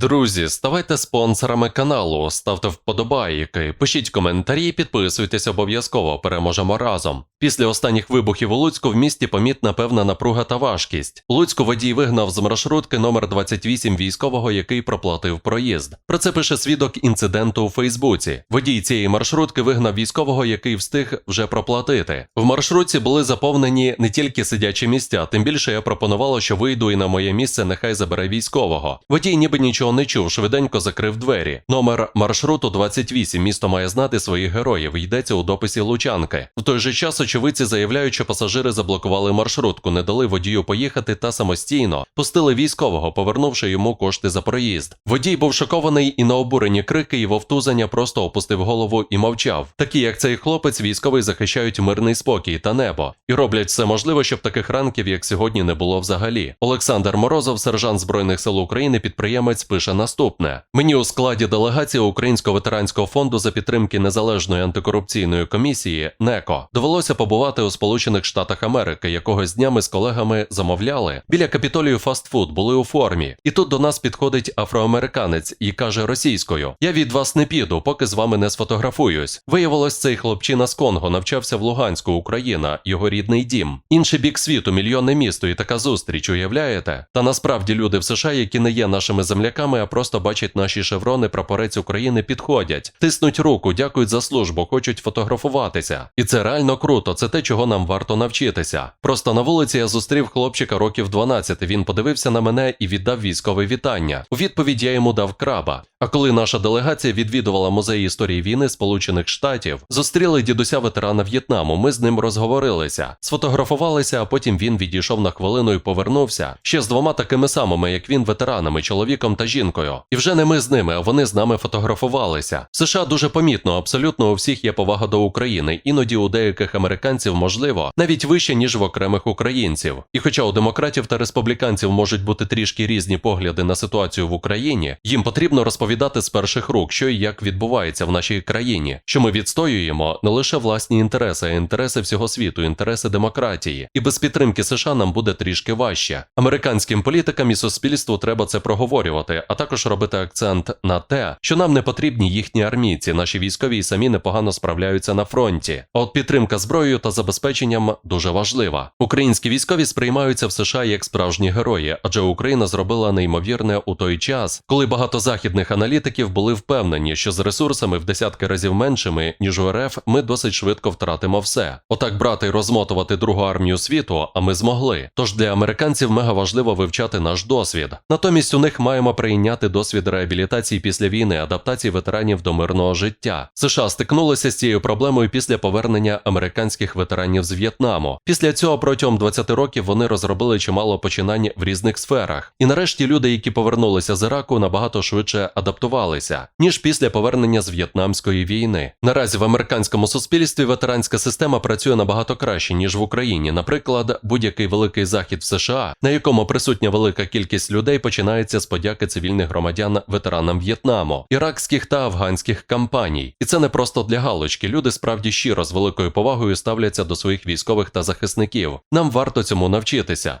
Друзі, ставайте спонсорами каналу, ставте вподобайки, пишіть коментарі, підписуйтесь обов'язково, переможемо разом. Після останніх вибухів у Луцьку в місті помітна певна напруга та важкість. У Луцьку водій вигнав з маршрутки номер 28 військового, який проплатив проїзд. Про це пише свідок інциденту у Фейсбуці. Водій цієї маршрутки вигнав військового, який встиг вже проплатити. В маршрутці були заповнені не тільки сидячі місця, тим більше я пропонувала, що вийду і на моє місце нехай забере військового. Водій ніби нічого не чув, швиденько закрив двері. Номер маршруту 28. Місто має знати своїх героїв. Йдеться у дописі Лучанки. В той же час очевидці заявляють, що пасажири заблокували маршрутку, не дали водію поїхати та самостійно пустили військового, повернувши йому кошти за проїзд. Водій був шокований і на обурені крики і вовтузання просто опустив голову і мовчав. Такі, як цей хлопець, військовий захищають мирний спокій та небо і роблять все можливе, щоб таких ранків, як сьогодні, не було взагалі. Олександр Морозов, сержант збройних сил України, підприємець, пише наступне: мені у складі делегації Українського ветеранського фонду за підтримки незалежної антикорупційної комісії НЕКО довелося побувати у Сполучених Штатах Америки. Якогось дня ми з колегами замовляли біля капітолію фастфуд, були у формі. І тут до нас підходить афроамериканець і каже російською: Я від вас не піду, поки з вами не сфотографуюсь. Виявилось, цей хлопчина з Конго навчався в Луганську, Україна, його рідний дім. Інший бік світу, мільйонне місто і така зустріч, уявляєте? Та насправді люди в США, які не є нашими земляками, а просто бачать наші шеврони, прапорець України, підходять, тиснуть руку, дякують за службу, хочуть фотографуватися. І це реально круто. Це те, чого нам варто навчитися. Просто на вулиці я зустрів хлопчика років 12. Він подивився на мене і віддав військове вітання. У відповідь я йому дав краба. А коли наша делегація відвідувала музей історії війни Сполучених Штатів, зустріли дідуся ветерана В'єтнаму. Ми з ним розговорилися, сфотографувалися, а потім він відійшов на хвилину і повернувся ще з двома такими самими, як він, ветеранами, чоловіком та жінкою. І вже не ми з ними, а вони з нами фотографувалися. В США дуже помітно, абсолютно у всіх є повага до України, іноді у деяких американців можливо навіть вище ніж в окремих українців. І хоча у демократів та республіканців можуть бути трішки різні погляди на ситуацію в Україні, їм потрібно розповідати з перших рук, що і як відбувається в нашій країні, що ми відстоюємо не лише власні інтереси, а інтереси всього світу, інтереси демократії. І без підтримки США нам буде трішки важче. Американським політикам і суспільству треба це проговорювати, а також робити акцент на те, що нам не потрібні їхні армійці, наші військові і самі непогано справляються на фронті. А от підтримка зброєю та забезпеченням дуже важлива. Українські військові сприймаються в США як справжні герої, адже Україна зробила неймовірне у той час, коли багато західних аналітиків були впевнені, що з ресурсами в десятки разів меншими ніж у РФ ми досить швидко втратимо все. Отак брати і розмотувати другу армію світу, а ми змогли. Тож для американців мега важливо вивчати наш досвід. Натомість у них маємо прийняти досвід реабілітації після війни, адаптації ветеранів до мирного життя. США стикнулися з цією проблемою після повернення американських ветеранів з В'єтнаму. Після цього протягом 20 років вони розробили чимало починань в різних сферах. І нарешті люди, які повернулися з Іраку, набагато швидше адаптувалися, ніж після повернення з В'єтнамської війни. Наразі в американському суспільстві ветеранська система працює набагато краще ніж в Україні. Наприклад, будь-який великий захід в США, на якому присутня велика кількість людей, починається з подяки цивільних громадян ветеранам В'єтнаму, іракських та афганських кампаній. І це не просто для галочки. Люди справді щиро з великою повагою ставляться до своїх військових та захисників. Нам варто цьому навчитися.